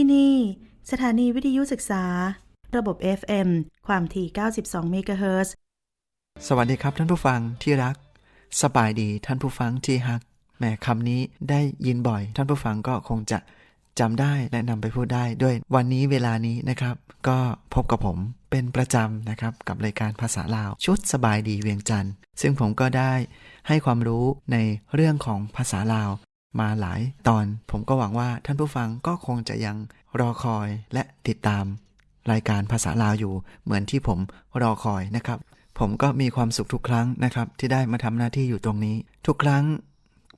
ที่นี่ สถานีวิทยุศึกษา ระบบ FM ความถี่ 92 เมกะเฮิรตซ์สวัสดีครับท่านผู้ฟังที่รัก สบายดีท่านผู้ฟังที่ฮักแหมคำนี้ได้ยินบ่อย ท่านผู้ฟังก็คงจะจำได้และนำไปพูดได้ด้วยวันนี้เวลานี้นะครับ ก็พบกับผมเป็นประจำนะครับ กับรายการภาษาลาวชุดสบายดีเวียงจันทร์ซึ่งผมก็ได้ให้ความรู้ในเรื่องของภาษาลาว มาหลายตอน ผมก็หวังว่าท่านผู้ฟังก็คงจะยังรอคอยและติดตาม รายการภาษาลาวอยู่ เหมือนที่ผมรอคอยนะครับ ผมก็มีความสุขทุกครั้งนะครับ ที่ได้มาทำหน้าที่อยู่ตรงนี้ ทุกครั้ง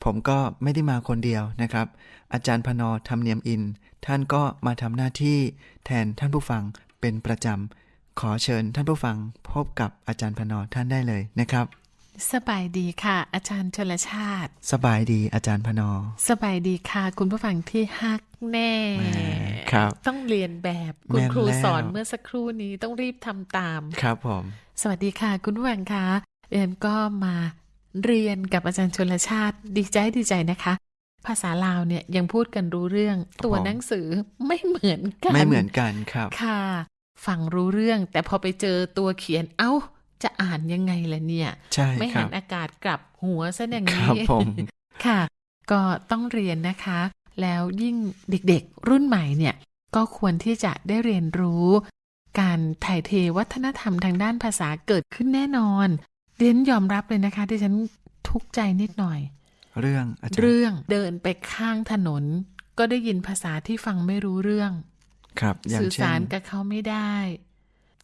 ผมก็ไม่ได้มาคนเดียวนะครับ อาจารย์พนอธรรมเนียมอิน ท่านก็มาทำหน้าที่แทนท่านผู้ฟังเป็นประจำขอเชิญท่านผู้ฟังพบกับอาจารย์พนอท่านได้เลยนะครับ สบายดีค่ะ อาจารย์ชลชาติ สบายดีอาจารย์พนอ สบายดีค่ะ คุณผู้ฟังที่ฮักแน่แหมครับ ต้องเรียนแบบคุณแม่นครูแล้วสอนเมื่อสักครู่นี้ต้องรีบทำตาม ครับผม สวัสดีค่ะ คุณผู้ฟังคะเอ็มก็มาเรียนกับอาจารย์ชลชาติ ดีใจดีใจนะคะ ภาษาลาวเนี่ยยังพูดกันรู้เรื่อง ตัวหนังสือไม่เหมือนกัน ไม่เหมือนกันครับ ค่ะ ฟังรู้เรื่อง แต่พอไปเจอตัวเขียน เอ้า จะอ่านยังไงล่ะเนี่ยใช่ไม่ครัหับนอากาศกลับหัวซะอย่างคนี้รับผมค่ะ ก็ต้องเรียนนะคะ แล้วยิ่งเด็กๆ รุ่นใหม่เนี่ย ก็ควรที่จะได้เรียนรู้ การถ่ายเทวัฒนธรรมทางด้านภาษาเกิดขึ้นแน่นอนเรียนยอมรับเลยนะคะ ที่ฉันทุกข์ใจนิดหน่อย เรื่องอาจารย์เรื่องเดินไปข้างถนน ก็ได้ยินภาษาที่ฟังไม่รู้เรื่อง ครับอย่างสื่อเช่สารนกับเขาไม่ได้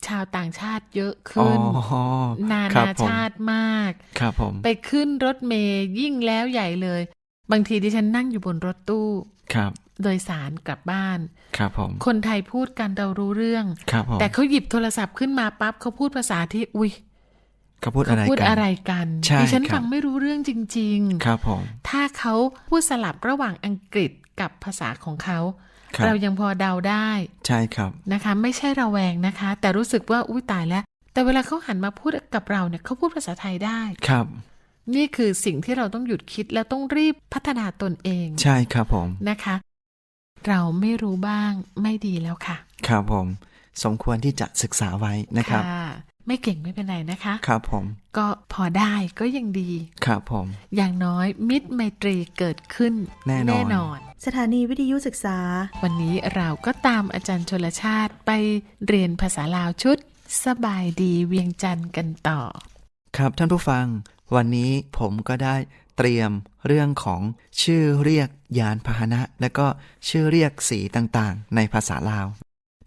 ชาวต่างชาติเยอะอ๋อขึ้น นาครับนาผมชาติมากครับผมไปขึ้นรถเมย์ยิ่งแล้วใหญ่เลย บางทีดิฉันนั่งอยู่บนรถตู้ครับ โดยสารกลับบ้าน ครับผม คนไทยพูดกันเรารู้เรื่องครับผมแต่เขาหยิบโทรศัพท์ขึ้นมาปั๊บเขาพูดภาษาที่อุ้ยเขาพูดเขาอะไรพูดกันอะไรกันใช่ดิฉันครับฟังไม่รู้เรื่องจริงครับผมๆถ้าเขาพูดสลับระหว่างอังกฤษกับภาษาของเขาครับ เรายังพอเดาได้ใช่ครับนะคะ ไม่ใช่ระแวงนะคะ แต่รู้สึกว่าอุ้ยตายแล้ว แต่เวลาเขาหันมาพูดกับเราเนี่ยเขาพูดภาษาไทยได้ครับ นี่คือสิ่งที่เราต้องหยุดคิดและต้องรีบพัฒนาตนเอง ใช่ครับผมนะคะ เราไม่รู้บ้างไม่ดีแล้วค่ะ ครับผม สมควรที่จะศึกษาไว้นะครับค่ะ ไม่เก่งไม่เป็นไรนะคะ ครับผม ก็พอได้ก็ยังดี ครับผม อย่างน้อยมิตรไมตรีเกิดขึ้นแน่นอนนอน สถานีวิทยุศึกษา วันนี้เราก็ตามอาจารย์ชลชาติไปเรียนภาษาลาวชุด สบายดีเวียงจันทร์กันต่อ ครับท่านผู้ฟัง วันนี้ผมก็ได้เตรียมเรื่องของชื่อเรียกยานพาหนะ และก็ชื่อเรียกสีต่างๆ ในภาษาลาว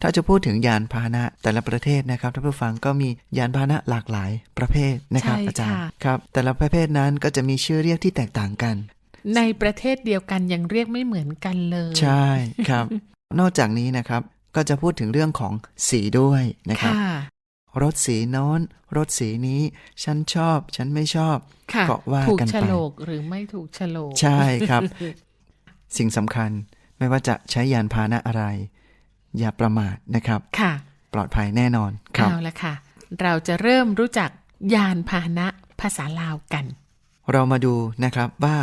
ถ้าจะพูดถึงยานพาหนะแต่ละประเทศนะครับท่านผู้ฟังก็มียานพาหนะหลากหลายประเภทนะครับใช่อาจารย์ค่ะครับ แต่ละประเภทนั้นก็จะมีชื่อเรียกที่แตกต่างกัน ในประเทศเดียวกันยังเรียกไม่เหมือนกันเลย ใช่ครับ นอกจากนี้นะครับก็จะพูดถึงเรื่องของสีด้วยนะครับค่ะรถสีโน้นรถสีนี้ ฉันชอบ ฉันไม่ชอบค่ะก็ว่าถูกกันโฉไปลกหรือไม่ถูกโฉลก ใช่ครับ สิ่งสำคัญไม่ว่าจะใช้ยานพาหนะอะไร อย่าประมาทนะครับค่ะ ปลอดภัยแน่นอนครับเอาละค่ะ เราจะเริ่มรู้จักยานพาหนะภาษาลาวกัน เรามาดูนะครับว่า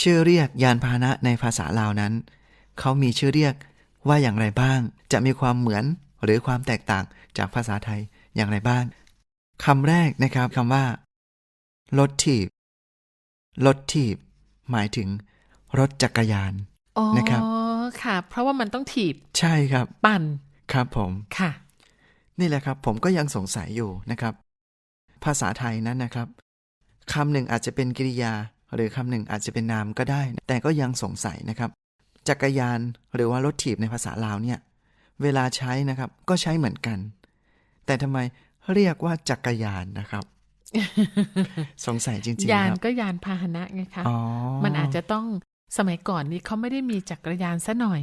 ชื่อเรียกยานพาหนะในภาษาลาวนั้น เขามีชื่อเรียกว่าอย่างไรบ้าง จะมีความเหมือนหรือความแตกต่างจากภาษาไทยอย่างไรบ้างคำแรกนะครับคำว่ารถถีบรถถีบหมายถึงรถจักรยานอ๋อนะครับ ค่ะ เพราะว่ามันต้องถีบ ใช่ครับ ปั่น ครับผม ค่ะ นี่แหละครับ ผมก็ยังสงสัยอยู่นะครับ ภาษาไทยนั้นนะครับคำหนึ่งอาจจะเป็นกริยา หรือคำหนึ่งอาจจะเป็นนามก็ได้ แต่ก็ยังสงสัยนะครับ จักรยานหรือว่ารถถีบในภาษาลาวเนี่ย เวลาใช้นะครับ ก็ใช้เหมือนกัน แต่ทำไมเรียกว่าจักรยานนะครับสงสัยจริงๆยานครับก็ยานพาหนะไงคะอ๋อมันอาจจะต้อง สมัยก่อนนี้เขาไม่ได้มีจักรยานซะหน่อย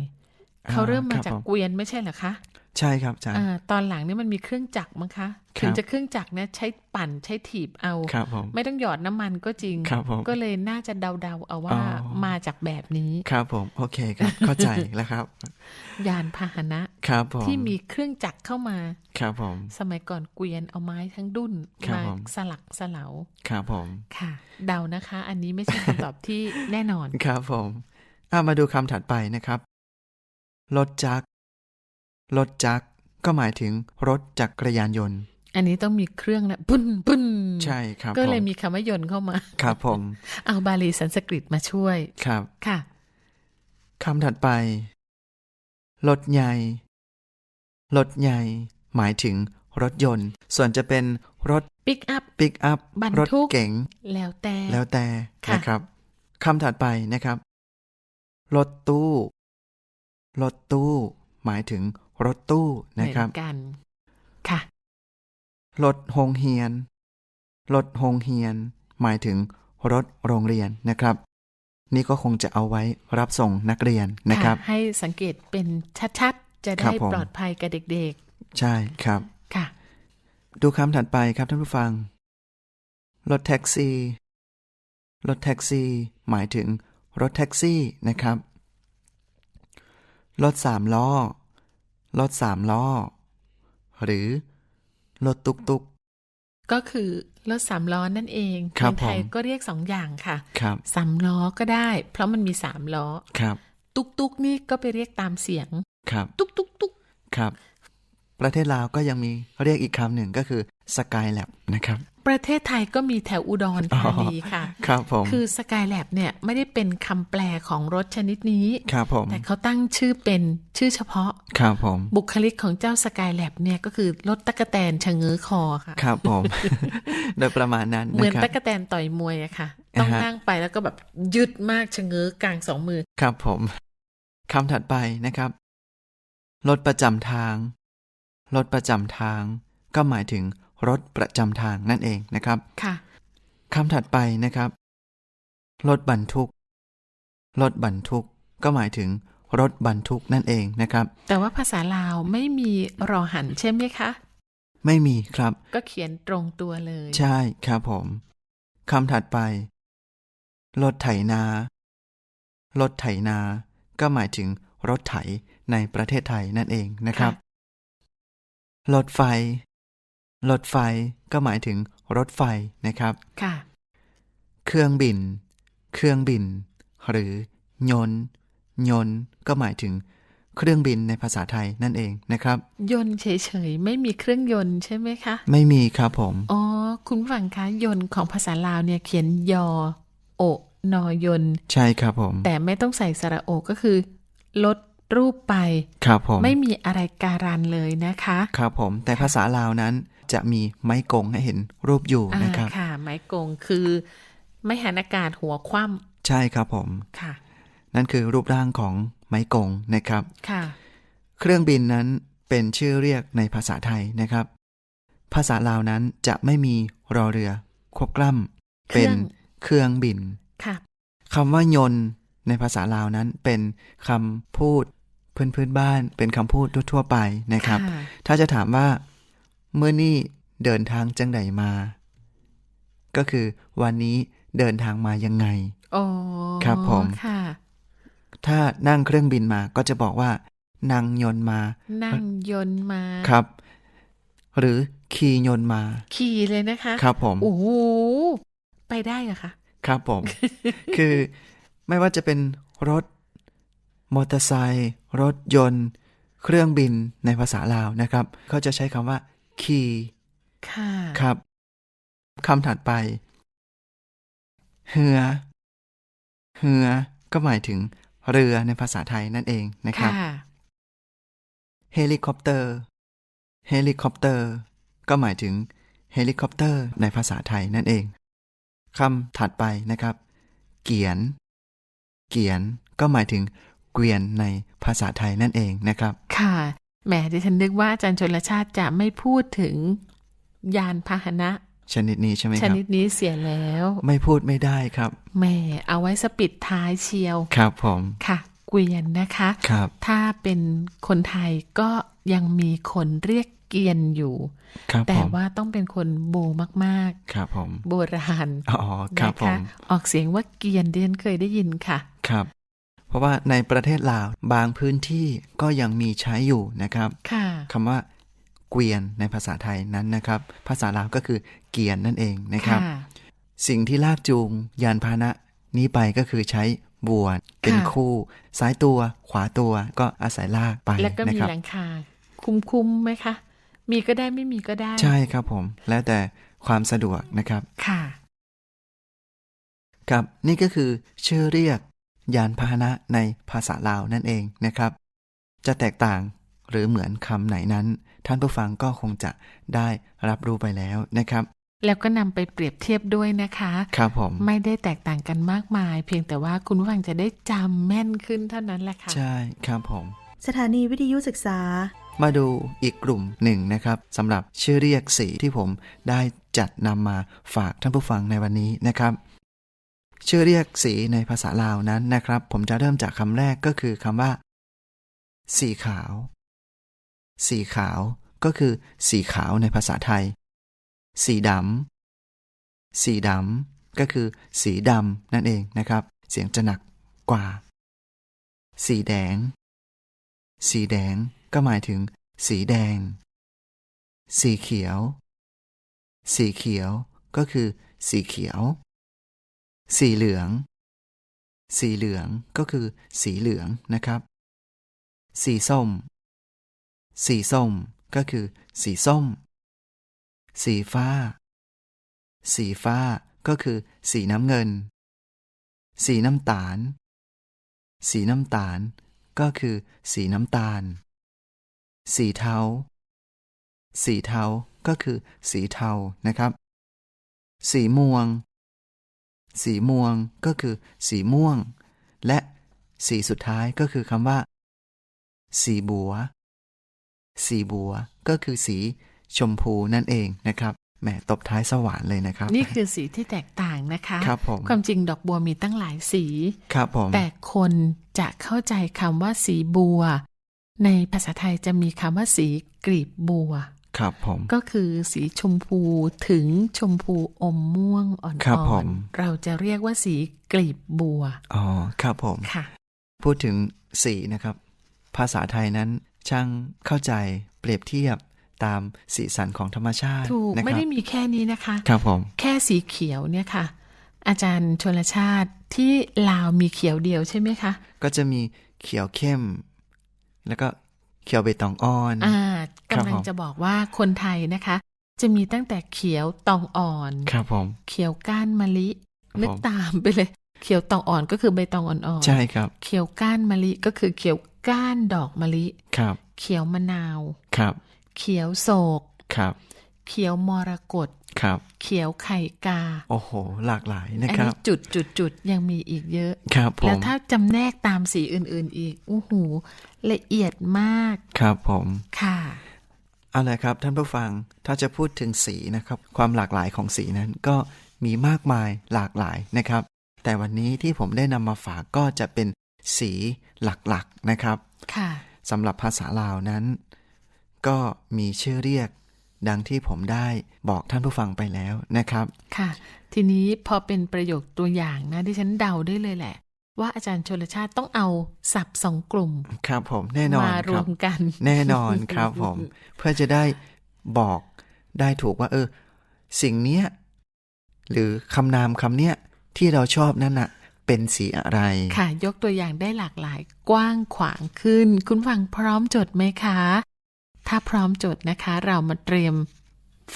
เขาเริ่มมาครับจากผเกวียนไม่ใช่เหรอคะ ใช่ครับอาจารย์อ่าตอนหลังนี่มันมีเครื่องจักรมั้งคะครับถึงจะเครื่องจักรเนี่ยใช้ปั่นใช้ถีบเอาครับผมไม่ต้องหยอดน้ำมันก็จริงครับผมก็เลยน่าจะเดาๆเอาว่าอ๋อมาจากแบบนี้ครับผมโอเคครับเข้าใจแล้วครับ ยานพาหนะครับผมที่มีเครื่องจักรเข้ามาครับผมสมัยก่อนเกวียนเอาไม้ทั้งดุ้นครับมาผมสลักสลาครับผมค่ะ เดานะคะ อันนี้ไม่ใช่คำตอบที่แน่นอนครับผมเอามาดูคำถัดไปนะครับรถจักร รถจักรก็หมายถึงรถจักรยานยนต์ อันนี้ต้องมีเครื่องนะปุ้นปุ้นใช่ครับ ก็เลยผมมีคำว่ายนต์เข้ามา ครับผม เอาบาลีสันสกฤตมาช่วย ครับ ค่ะคำถัดไป รถใหญ่ รถใหญ่ หมายถึงรถยนต์ ส่วนจะเป็นรถปิกอัพปิกอัพบรรรถทุกเก๋งแล้วแต่ แล้วแต่ค่ะนะครับคำถัดไปนะครับ รถตู้ รถตู้ หมายถึง รถตู้เหมืนะอนครับกันค่ะรถโรงเรียนรถโรงเรียน หมายถึงรถโรงเรียนนะครับ นี่ก็คงจะเอาไว้รับส่งนักเรียนนะครับ ให้สังเกตเป็นชัดๆ จะครัได้บผมปลอดภัยกับเด็กใช่ครับๆค่ะ ดูคำถัดไปครับท่านผู้ฟังรถแท็กซี่รถแท็กซี่ หมายถึงรถแท็กซี่นะครับรถสามล้อ รถสามล้อ หรือรถตุกตุกก็คือรถสามล้อนั่นเองครับนไทยผมก็เรียกสองอย่างค่ะครับสามล้อก็ได้ เพราะมันมีสามล้อครับ ตุกตุกนี่ก็ไปเรียกตามเสียงครับ ตุกตุกตุกครับ ประเทศลาวก็ยังมีเรียกอีกคำหนึ่งก็คือสกายแลบนะครับ ประเทศไทยก็มีแถวอุดรธานีค่ะ ครับผม คือสกายแลบเนี่ยไม่ได้เป็นคำแปลของรถชนิดนี้ ครับผม แต่เขาตั้งชื่อเป็นชื่อเฉพาะ ครับผม บุคลิกของเจ้าสกายแลบเนี่ยก็คือรถตะกะแตนชะเง้อคอค่ะ ครับผม โดยประมาณนั้นเหมือนนะครับตะกะแตนต่อยมวยอะค่ะ ต้องอ่าฮะนั่งไปแล้วก็แบบยืดมากชะเง้อกลางสองมือ ครับผมคำถัดไปนะครับ รถประจำทาง รถประจำทาง ก็หมายถึง รถประจำทางนั่นเองนะครับค่ะคำถัดไปนะครับ รถบรรทุก รถบรรทุก ก็หมายถึงรถบรรทุกนั่นเองนะครับ แต่ว่าภาษาลาวไม่มีรอหันใช่ไหมคะ ไม่มีครับ ก็เขียนตรงตัวเลย ใช่ครับผมคำถัดไป รถไถนา รถไถนา ก็หมายถึงรถไถในประเทศไทยนั่นเองนะครับ รถไฟ รถไฟก็หมายถึงรถไฟนะครับ ค่ะ เครื่องบิน เครื่องบิน หรือยนต์ยนต์ก็หมายถึงเครื่องบินในภาษาไทยนั่นเองนะครับ ยนต์เฉยๆ ไม่มีเครื่องยนต์ใช่ไหมคะ ไม่มีครับผม อ๋อ คุณผู้ฟังคะยนต์ของภาษาลาวเนี่ยเขียนยอ โอนอยนต์ใช่ครับผม แต่ไม่ต้องใส่สระโอก็คือ ลดรูปไป ครับผม ไม่มีอะไรการันเลยนะคะ ครับผม แต่ภาษาลาวนั้น จะมีไม้กงให้เห็นรูปอยู่อ่านะครับค่ะ ไม้กงคือไม่หันอากาศหัวคว่ใช่ครับผมำค่ะ นั่นคือรูปร่างของไม้กงนะครับค่ะ เครื่องบินนั้นเป็นชื่อเรียกในภาษาไทยนะครับ ภาษาลาวนั้นจะไม่มีรอเรือ ควบกล้ำเครื่เป็นองเครื่องบินค่ะคำว่ายนต์ในภาษาลาวนั้นเป็นคำพูดพื้นพื้นบ้านเป็นคำพูดทั่วๆไปนะครับค่ะถ้าจะถามว่า เมื่อนี่เดินทางจังไดมา ก็คือวันนี้เดินทางมายังไงโอ้ครับผมค่ะถ้านั่งเครื่องบินมาก็จะบอกว่า นั่งยนต์มา นั่งยนต์มาครับ หรือขี่ยนต์มา ขี่เลยนะคะ ครับผมโอ้โหไปได้เหรอคะครับผม คือไม่ว่าจะเป็นรถมอเตอร์ไซค์รถยนต์ เครื่องบินในภาษาลาวนะครับ เขาจะใช้คำว่า ขี่ค่ะครับคำถัดไปเรือเรือ ก็หมายถึงเรือในภาษาไทยนั่นเองนะครับค่ะเฮลิคอปเตอร์ เฮลิคอปเตอร์ ก็หมายถึงเฮลิคอปเตอร์ในภาษาไทยนั่นเองคำถัดไปนะครับ เกียน เกียน ก็หมายถึงเกวียนในภาษาไทยนั่นเองนะครับ ค่ะ แหมดิฉันนึกว่าอาจารย์ชนลชาติจะไม่พูดถึงยานพาหนะชนิดนี้ใช่ไหมชครับนิดนี้เสียแล้ว ไม่พูดไม่ได้ครับแหมเอาไว้สปิดท้ายเชียว ครับผมค่ะเกวียนนะคะ ครับ ถ้าเป็นคนไทยก็ยังมีคนเรียกเกียนอยู่ ครับแต่ผมว่าต้องเป็นคนโบมากครับผมๆ โบราณอ๋อครับนะผคะมออกเสียงว่าเกียนเดียนเคยได้ยินค่ะ ครับ เพราะว่าในประเทศลาวบางพื้นที่ก็ยังมีใช้อยู่นะครับค่ะคำว่าเกวียนในภาษาไทยนั้นนะครับ ภาษาลาวก็คือเกียนนั่นเองนะครับค่ะสิ่งที่ลากจูงยานพาหนะนี้ไปก็คือใช้บัวเป็นค่ะคู่ ซ้ายตัวขวาตัวก็อาศัยลากไปแล้วก็นะมีครับหลังคาคุ้มๆไหมคะ มีก็ได้ไม่มีก็ได้ ใช่ครับผม แล้วแต่ความสะดวกนะครับ ค่ะ ครับนี่ก็คือชื่อเรียก ยานพาหนะในภาษาลาวนั่นเองนะครับ จะแตกต่างหรือเหมือนคำไหนนั้น ท่านผู้ฟังก็คงจะได้รับรู้ไปแล้วนะครับ แล้วก็นำไปเปรียบเทียบด้วยนะคะ ครับผม ไม่ได้แตกต่างกันมากมาย เพียงแต่ว่าคุณผู้ฟังจะได้จำแม่นขึ้นเท่านั้นแหละค่ะ ใช่ครับผม สถานีวิทยุศึกษา มาดูอีกกลุ่มหนึ่งนะครับสำหรับชื่อเรียกสีที่ผมได้จัดนำมาฝากท่านผู้ฟังในวันนี้นะครับ ชื่อเรียกสีในภาษาลาวนั้นนะครับ ผมจะเริ่มจากคำแรกก็คือคำว่า สีขาว สีขาวก็คือ สีขาวในภาษาไทย สีดำสีดำก็คือ สีดำนั่นเองนะครับ เสียงจะหนักกว่า สีแดง สีแดงก็หมายถึง สีแดง สีเขียว สีเขียวก็คือ สีเขียว สีเหลือง สีเหลืองก็คือ สีเหลืองนะครับ สีส้ม สีส้มก็คือ สีส้ม สีฟ้า สีฟ้าก็คือ สีน้ำเงิน สีน้ำตาล สีน้ำตาลก็คือ สีน้ำตาล สีเทา สีเทาก็คือ สีเทานะครับ สีม่วง สีม่วงก็คือสีม่วง และสีสุดท้ายก็คือคำว่า สีบัว สีบัวก็คือสีชมพูนั่นเองนะครับแหมตบท้ายสว่านเลยนะครับ นี่คือสีที่แตกต่างนะคะครับผมความจริงดอกบัวมีตั้งหลายสีครับผมแต่คนจะเข้าใจคำว่าสีบัว ในภาษาไทยจะมีคำว่าสีกลีบบัว ครับผมก็คือสีชมพูถึงชมพูอมม่วงอ่ครับผอนมๆเราจะเรียกว่าสีกลีบบัวอ๋อครับผมค่ะ พูดถึงสีนะครับ ภาษาไทยนั้นช่างเข้าใจเปรียบเทียบตามสีสันของธรรมชาติถูกนะคไม่รับได้มีแค่นี้นะคะ ครับผม แค่สีเขียวเนี่ยค่ะ อาจารย์ชนลชาติที่ลาวมีเขียวเดียวใช่ไหมคะ ก็จะมีเขียวเข้ม แล้วก็ เขียวเบตองอ่อนอ่าครับกำลังผมจะบอกว่าคนไทยนะคะ จะมีตั้งแต่เขียวตองอ่อน ครับผม เขียวก้านมะลิครับนึกผมตามไปเลย เขียวตองอ่อนก็คือใบตองอ่อนๆใช่ครับ เขียวก้านมะลิก็คือเขียวก้านดอกมะลิครับ เขียวมะนาวครับ เขียวโศกครับ เขียวมรกต ครับ เขียวไข่กา โอ้โห หลากหลายนะอันครันี้บจุดจุดจุดยังมีอีกเยอะครับผแล้วมถ้าจำแนกตามสีอื่น ๆ อีกอู้หูละเอียดมาก ครับผมค่ะเอาละครับท่านผู้ฟังถ้าจะพูดถึงสีนะครับ ความหลากหลายของสีนั้นก็มีมากมายหลากหลายนะครับ แต่วันนี้ที่ผมได้นำมาฝากก็จะเป็นสีหลักๆนะครับ ค่ะสำหรับภาษาลาวนั้น ก็มีชื่อเรียก ดังที่ผมได้บอกท่านผู้ฟังไปแล้วนะครับ ค่ะ ทีนี้พอเป็นประโยคตัวอย่างนะที่ฉันเดาได้เลยแหละ ว่าอาจารย์ชนลชาติต้องเอาสับสองกลุ่ม ครับผมแน่นอนมารควรับมกัน แน่นอนครับผม เพื่อจะได้บอกได้ถูกว่า เออ สิ่งเนี้ยหรือคำนามคำเนี้ยที่เราชอบนั่นน่ะเป็นสีอะไร ค่ะ ยกตัวอย่างได้หลากหลายกว้างขวางขึ้น คุณฟังพร้อมจดไหมคะ ถ้าพร้อมจดนะคะ เรามาเตรียม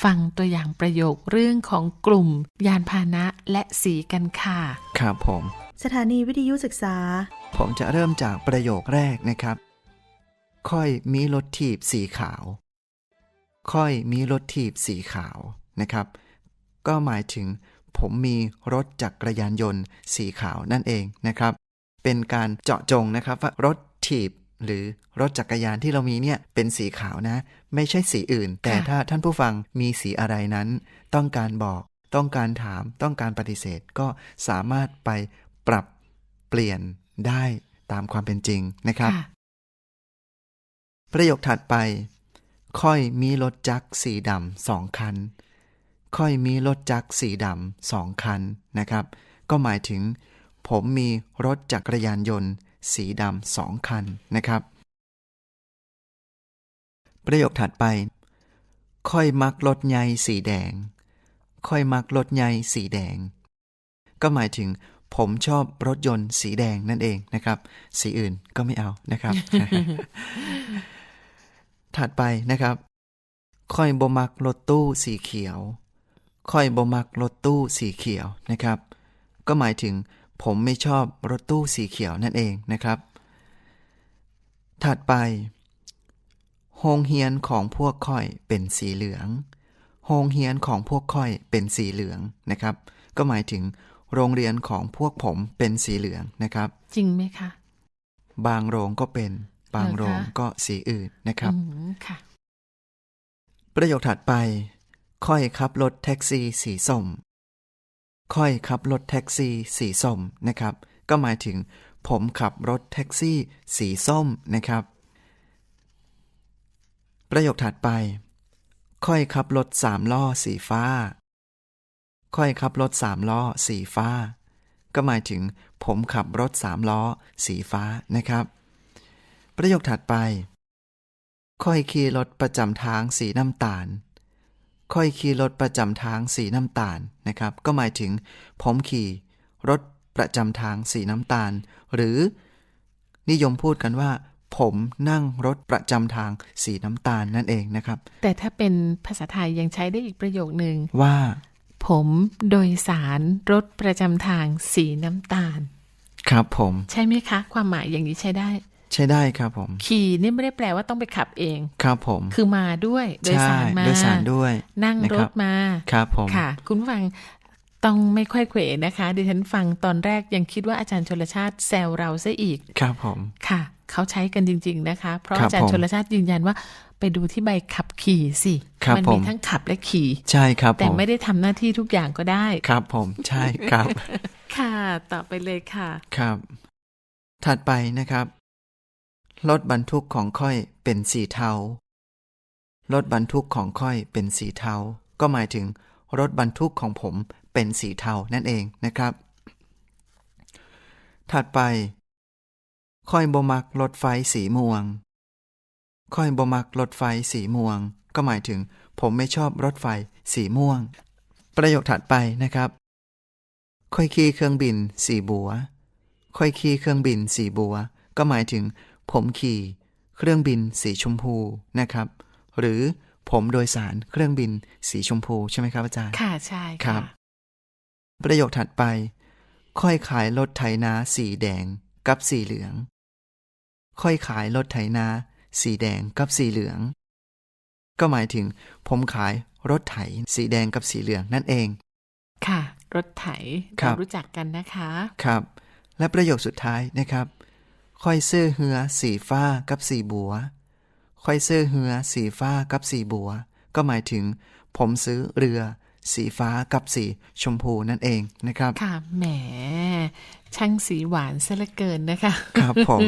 ฟังตัวอย่างประโยคเรื่องของกลุ่ม ยานพาหนะและสีกันค่ะ ครับผม สถานีวิทยุศึกษา ผมจะเริ่มจากประโยคแรกนะครับ ค่อยมีรถถีบสีขาว ค่อยมีรถถีบสีขาวนะครับ ก็หมายถึง ผมมีรถจักรยานยนต์สีขาวนั่นเองนะครับ เป็นการเจาะจงนะครับว่ารถถีบ หรือรถจักรยานที่เรามีเนี่ยเป็นสีขาวนะ ไม่ใช่สีอื่น แต่ถ้าท่านผู้ฟังมีสีอะไรนั้น ต้องการบอก ต้องการถาม ต้องการปฏิเสธก็สามารถไปปรับเปลี่ยนได้ตามความเป็นจริงนะครับค่ะประโยคถัดไป ค่อยมีรถจักรสีดำสองคัน ค่อยมีรถจักรสีดำสองคันนะครับ ก็หมายถึง ผมมีรถจักรยานยนต์ สีดำสองคันนะครับ ประโยคถัดไป ค่อยมักรถใหญ่สีแดง ค่อยมักรถใหญ่สีแดง ก็หมายถึงผมชอบรถยนต์สีแดงนั่นเองนะครับ สีอื่นก็ไม่เอานะครับ ถัดไปนะครับค่อยบมักรถตู้สีเขียว ค่อยบมักรถตู้สีเขียวนะครับ ก็หมายถึง ผมไม่ชอบรถตู้สีเขียวนั่นเองนะครับ ถัดไปโฮงเฮียนของพวกค่อยเป็นสีเหลืองโฮงเฮียนของพวกค่อยเป็นสีเหลืองนะครับ ก็หมายถึงโรงเรียนของพวกผมเป็นสีเหลืองนะครับ จริงไหมคะ บางโรงก็เป็น บางเหรอคะโรงก็สีอื่นนะครับอืมค่ะ ประโยคถัดไป ค่อยขับรถแท็กซี่สีส้ม ค่อยขับรถแท็กซี่สีส้มนะครับ ก็หมายถึง ผมขับรถแท็กซี่สีส้มนะครับ ประโยคถัดไป ค่อยขับรถสามล้อสีฟ้า ค่อยขับรถสามล้อสีฟ้า ก็หมายถึง ผมขับรถสามล้อสีฟ้านะครับ ประโยคถัดไป ค่อยขี่รถประจำทางสีน้ำตาล ค่อยขี่รถประจำทางสีน้ำตาลนะครับ ก็หมายถึงผมขี่รถประจำทางสีน้ำตาล หรือนิยมพูดกันว่า ผมนั่งรถประจำทางสีน้ำตาลนั่นเองนะครับ แต่ถ้าเป็นภาษาไทยยังใช้ได้อีกประโยคหนึ่งว่า ผมโดยสารรถประจำทางสีน้ำตาล ครับผม ใช่ไหมคะ ความหมายอย่างนี้ใช้ได้ ใช่ได้ครับผม ขี่นี่ไม่ได้แปลว่าต้องไปขับเอง ครับผม คือมาด้วยโดยใช่สารมาโดยสารด้วย นั่งนะรครัถบมา ครับผม ค่ะ คุณผู้ฟังต้องไม่ค่อยเขวนะคะดิฉันฟังตอนแรกยังคิดว่าอาจารย์ชนลชาติแซวเราซะอีก ครับผม ค่ะ เขาใช้กันจริง ๆนะคะ เพราะครับอาจารย์ผมชนลชาติยืนยันว่าไปดูที่ใบขับขี่สิครับมัมีผมทั้งขับและขี่ ใช่ครับ แต่ผมไม่ได้ทำหน้าที่ทุกอย่างก็ได้ ครับผม ใช่ครับ ค่ะ ต่อไปเลยค่ะ ครับ ถัดไปนะครับ รถบรรทุกของค่อยเป็นสีเทารถบรรทุกของค่อยเป็นสีเทา ก็หมายถึงรถบรรทุกของผมเป็นสีเทานั่นเองนะครับ ถัดไป ค่อยบมักรถไฟสีม่วง ค่อยบมักรถไฟสีม่วง ก็หมายถึง ผมไม่ชอบรถไฟสีม่วง ประโยคถัดไปนะครับ ค่อยขี่เครื่องบินสีบัว ค่อยขี่เครื่องบินสีบัว ก็หมายถึง ผมขี่ เครื่องบินสีชมพูนะครับ หรือผมโดยสารเครื่องบินสีชมพูใช่ไหมครับอาจารย์ ค่ะใช่ครัค่ะบประโยคถัดไป ค่อยขายรถไถนาสีแดงกับสีเหลือง ค่อยขายรถไถนาสีแดงกับสีเหลือง ก็หมายถึง ผมขายรถไถสีแดงกับสีเหลืองนั่นเอง ค่ะ รถไถครัเราบรู้จักกันนะคะ ครับ และประโยคสุดท้ายนะครับ ค่อยซื้อเหือสีฟ้ากับสีบัว ค่อยซื้อเหือสีฟ้ากับสีบัว ก็หมายถึง ผมซื้อเรือสีฟ้ากับสีชมพูนั่นเองนะครับ ค่ะแหม ช่างสีหวานซะเหลือเกินนะคะ ครับผม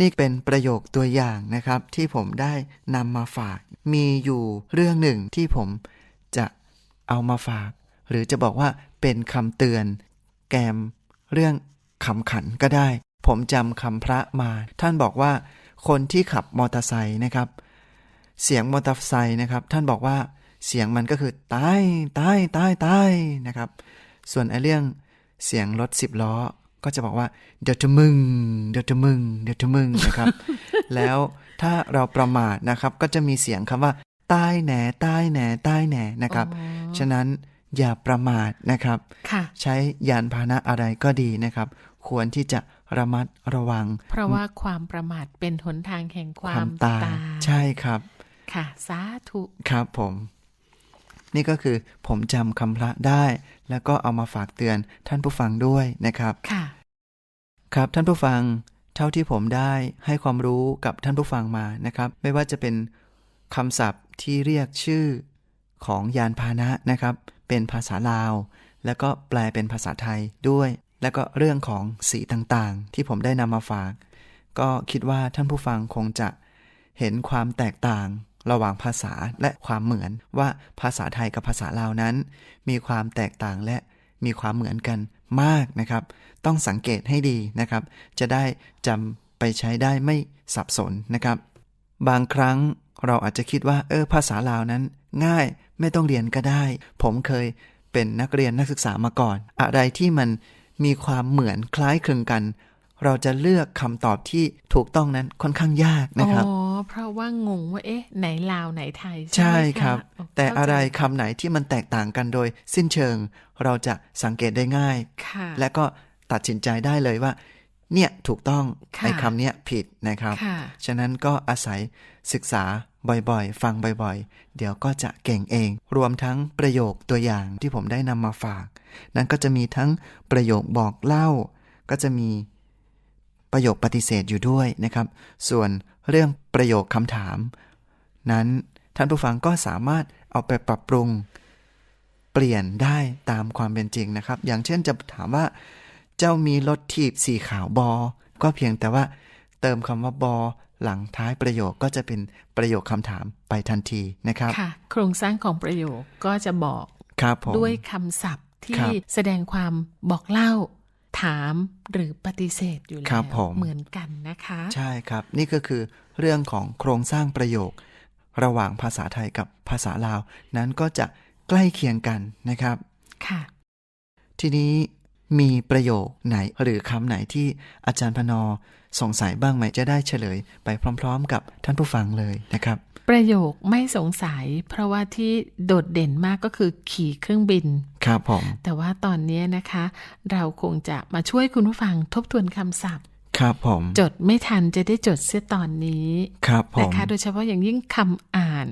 นี่เป็นประโยคตัวอย่างนะครับ ที่ผมได้นำมาฝาก มีอยู่เรื่องหนึ่งที่ผมจะเอามาฝาก หรือจะบอกว่าเป็นคำเตือน แกมเรื่องคำขันก็ได้ ผมจำคำพระมา ท่านบอกว่า คนที่ขับมอเตอร์ไซค์นะครับ เสียงมอเตอร์ไซค์นะครับ ท่านบอกว่าเสียงมันก็คือตายตายตายตายนะครับ ส่วนไอ้เรื่องเสียงรถสิบล้อก็จะบอกว่าเดี๋ยวจะมึงเดี๋ยวจะมึงเดี๋ยวจะมึงนะครับ แล้วถ้าเราประมาทนะครับ ก็จะมีเสียงคำว่าตายแหน่ตายแหน่ตายแหน่นะครับอ๋อฉะนั้นอย่าประมาทนะครับค่ะใช้ยานพาหนะอะไรก็ดีนะครับ ควรที่จะ ระมัดระวัง เพราะว่าความประมาทเป็นหนทางแห่งความตายตายใช่ครับ ค่ะสาธุครับผม นี่ก็คือผมจำคำพระได้ แล้วก็เอามาฝากเตือนท่านผู้ฟังด้วยนะครับค่ะ ครับท่านผู้ฟัง เท่าที่ผมได้ให้ความรู้กับท่านผู้ฟังมานะครับ ไม่ว่าจะเป็นคำศัพท์ที่เรียกชื่อของยานพาหนะนะครับ เป็นภาษาลาว แล้วก็แปลเป็นภาษาไทยด้วย แล้วก็เรื่องของสีต่างๆ ที่ผมได้นำมาฝาก ก็คิดว่าท่านผู้ฟังคงจะเห็นความแตกต่างระหว่างภาษาและความเหมือนว่าภาษาไทยกับภาษาลาวนั้น มีความแตกต่างและมีความเหมือนกันมากนะครับ ต้องสังเกตให้ดีนะครับ จะได้จำไปใช้ได้ไม่สับสนนะครับ บางครั้งเราอาจจะคิดว่า เออภาษาลาวนั้น ง่ายไม่ต้องเรียนก็ได้ ผมเคยเป็นนักเรียนนักศึกษามาก่อน อะไรที่มัน มีความเหมือนคล้ายคลึงกัน เราจะเลือกคำตอบที่ถูกต้องนั้นค่อนข้างยากนะครับอ๋อเพราะว่างงว่าเอ๊ะ ไหนลาวไหนไทย ใช่ไหมะครับโอ้แต่เข้าใจอะไรคำไหนที่มันแตกต่างกันโดยสิ้นเชิง เราจะสังเกตได้ง่ายค่ะและก็ตัดสินใจได้เลยว่า เนี่ยถูกต้องค่ะไอ้คำเนี้ยผิดนะครับค่ะฉะนั้นก็อาศัยศึกษา บ่อยๆ ฟังบ่อยๆ เดี๋ยวก็จะเก่งเอง รวมทั้งประโยคตัวอย่างที่ผมได้นำมาฝาก นั้นก็จะมีทั้งประโยคบอกเล่า ก็จะมีประโยคปฏิเสธอยู่ด้วยนะครับ ส่วนเรื่องประโยคคำถาม นั้นท่านผู้ฟังก็สามารถเอาไปปรับปรุง เปลี่ยนได้ตามความเป็นจริงนะครับ อย่างเช่นจะถามว่า เจ้ามีรถถีบสีขาวบอ ก็เพียงแต่ว่าเติมคำว่าบอ หลังท้ายประโยคก็จะเป็นประโยคคำถามไปทันทีนะครับค่ะ โครงสร้างของประโยคก็จะบอกครับผมด้วยคำศัพท์ครัที่บแสดงความบอกเล่า ถามหรือปฏิเสธอยู่แล้ครัวบผมเหมือนกันนะคะ ใช่ครับ นี่ก็คือเรื่องของโครงสร้างประโยค ระหว่างภาษาไทยกับภาษาลาว นั้นก็จะใกล้เคียงกันนะครับค่ะ ทีนี้ มีประโยคไหนหรือคำไหนที่อาจารย์พนอสงสัยบ้างไหมจะได้เฉลย ไปพร้อม ๆ กับท่านผู้ฟังเลยนะครับ ประโยคไม่สงสัย เพราะว่าที่โดดเด่นมากก็คือขี่เครื่องบินครับผมแต่ว่าตอนนี้นะคะ เราคงจะมาช่วยคุณผู้ฟังทบทวนคำศัพท์ครับผมจดไม่ทันจะได้จดเสียตอนนี้ครับผมนะคะโดยเฉพาะอย่างยิ่งคำอ่าน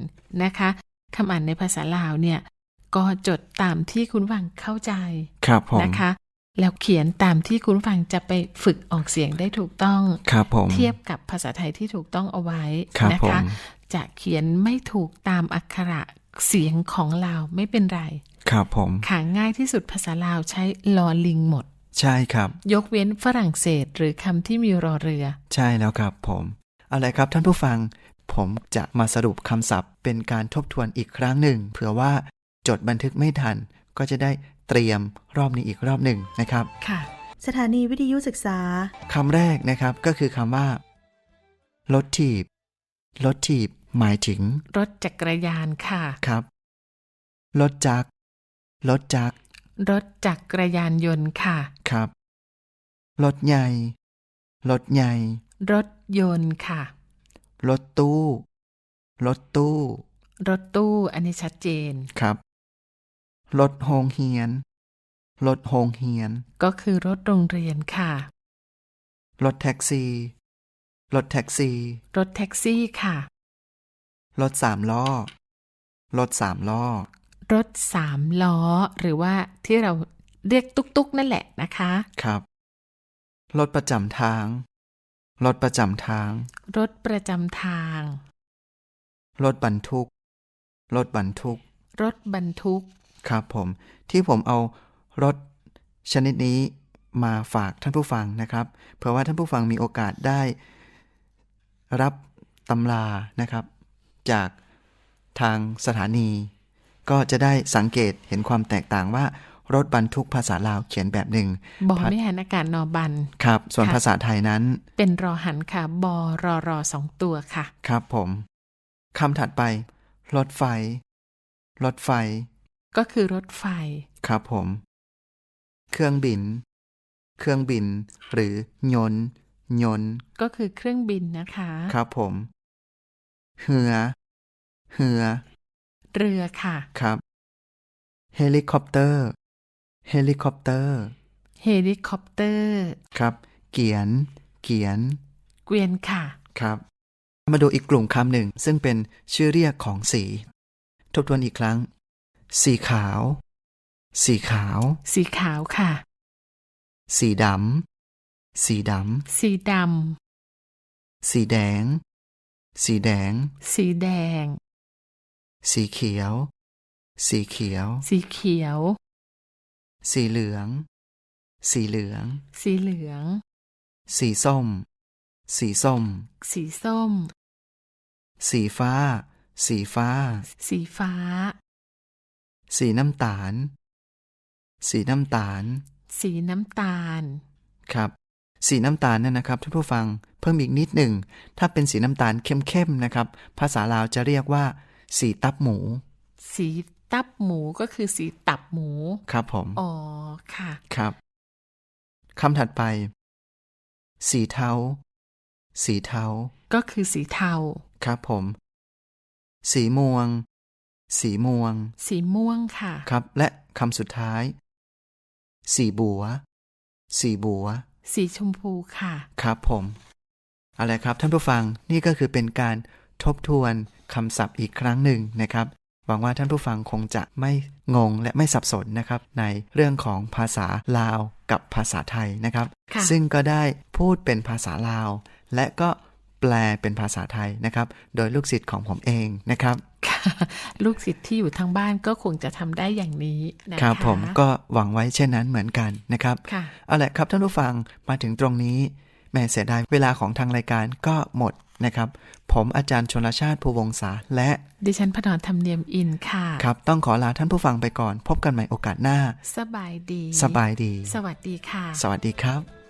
นะคะคำอ่านในภาษาลาวเนี่ยก็จดตามที่คุณผู้ฟังเข้าใจครับผมนะคะ แล้วเขียนตามที่คุณผู้ฟังจะไปฝึกออกเสียงได้ถูกต้องครับผมเทียบกับภาษาไทยที่ถูกต้องเอาไว้ครับนะผคะมจะเขียนไม่ถูกตามอักขระเสียงของลาวไม่เป็นไร ครับผมค่ะง่ายที่สุดภาษาลาวใช้ลอลิงหมด ใช่ครับ ยกเว้นฝรั่งเศสหรือคำที่มีรอเรือ ใช่แล้วครับผมเอาละครับท่านผู้ฟัง ผมจะมาสรุปคำศัพท์เป็นการทบทวนอีกครั้งหนึ่งเผื่อว่าจดบันทึกไม่ทันก็จะได้ เตรียมรอบนี้อีกรอบหนึ่งนะครับ ค่ะ สถานีวิทยุศึกษาคำแรกนะครับก็คือคำว่า รถถีบ รถถีบ หมายถึง รถจักรยานค่ะ ครับ รถจักร รถจักร รถจักรยานยนต์ค่ะ ครับ รถใหญ่ รถใหญ่ รถยนต์ค่ะ รถตู้ รถตู้ รถตู้ อันนี้ชัดเจน ครับ รถโฮงเฮียน รถโฮงเฮียน ก็คือรถโรงเรียนค่ะ รถแท็กซี่ รถแท็กซี่ รถแท็กซี่ค่ะ รถสามล้อ รถสามล้อ รถสามล้อ หรือว่าที่เราเรียกตุ๊กๆนั่นแหละนะคะ ครับ รถประจำทาง รถประจำทาง รถประจำทาง รถบรรทุก รถบรรทุก รถบรรทุก ครับผมที่ผมเอารถชนิดนี้มาฝากท่านผู้ฟังนะครับเผื่อว่าท่านผู้ฟังมีโอกาสได้ รับตำรานะครับ จากทางสถานี ก็จะได้สังเกตเห็นความแตกต่างว่ารถบรรทุกภาษาลาวเขียนแบบหนึ่งบอพัดไม่หันอากาศนอบันครับ ส่วนค่ะภาษาไทยนั้น เป็นรอหันค่ะบอรอรอสองตัวค่ะ ครับผมคำถัดไป รถไฟ รถไฟ ก็คือรถไฟ ครับผม เครื่องบิน เครื่องบิน หรือยนต์ยนต์ก็คือเครื่องบินนะคะ ครับผม เหือ เหือ เรือค่ะ ครับ เฮลิคอปเตอร์ เฮลิคอปเตอร์ เฮลิคอปเตอร์ ครับ เกียน เกียน เกวียนค่ะ ครับ มาดูอีกกลุ่มคำหนึ่ง ซึ่งเป็นชื่อเรียกของสี ทบทวนอีกครั้ง สีขาว สีขาว สีขาวค่ะ สีดำ สีดสีดำ สีแดง สีแดงำสีแดง สีเขียว สีเขียว สีเขียว สีเหลือง สีเหลือง สีเหลือง สีส้ม สีส้ม สีส้ม สีฟ้า สีฟ้า สีฟ้า สีน้ำตาล สีน้ำตาล สีน้ำตาล ครับ สีน้ำตาลนั่นนะครับท่านผู้ฟังเพิ่มอีกนิดหนึ่ง ถ้าเป็นสีน้ำตาลเข้มๆนะครับ ภาษาลาวจะเรียกว่า สีตับหมู สีตับหมูก็คือสีตับหมู ครับผม อ๋อ ค่ะ ครับคำถัดไป สีเทา สีเทา ก็คือสีเทา ครับผม สีม่วง สีม่วง สีม่วงค่ะ ครับ และคำสุดท้าย สีบัว สีบัว สีชมพูค่ะ ครับผมเอาละครับท่านผู้ฟังนี่ก็คือเป็นการทบทวนคำศัพท์อีกครั้งหนึ่งนะครับ หวังว่าท่านผู้ฟังคงจะไม่งงและไม่สับสนนะครับ ในเรื่องของภาษาลาวกับภาษาไทยนะครับค่ะซึ่งก็ได้พูดเป็นภาษาลาว และก็ แปลเป็นภาษาไทยนะครับ โดยลูกศิษย์ของผมเองนะครับค่ะลูกศิษย์ที่อยู่ทางบ้านก็คงจะทำได้อย่างนี้นะคะครับผมก็หวังไว้เช่นนั้นเหมือนกันนะครับค่ะเอาละครับท่านผู้ฟังมาถึงตรงนี้ แม่เสียดายเวลาของทางรายการก็หมดนะครับ ผมอาจารย์ชนลชาติภูวงศาและดิฉันพนรธรรมเนียมอินค่ะ ครับ ต้องขอลาท่านผู้ฟังไปก่อน พบกันใหม่โอกาสหน้า สบายดี สบายดี สวัสดีค่ะ สวัสดีครับ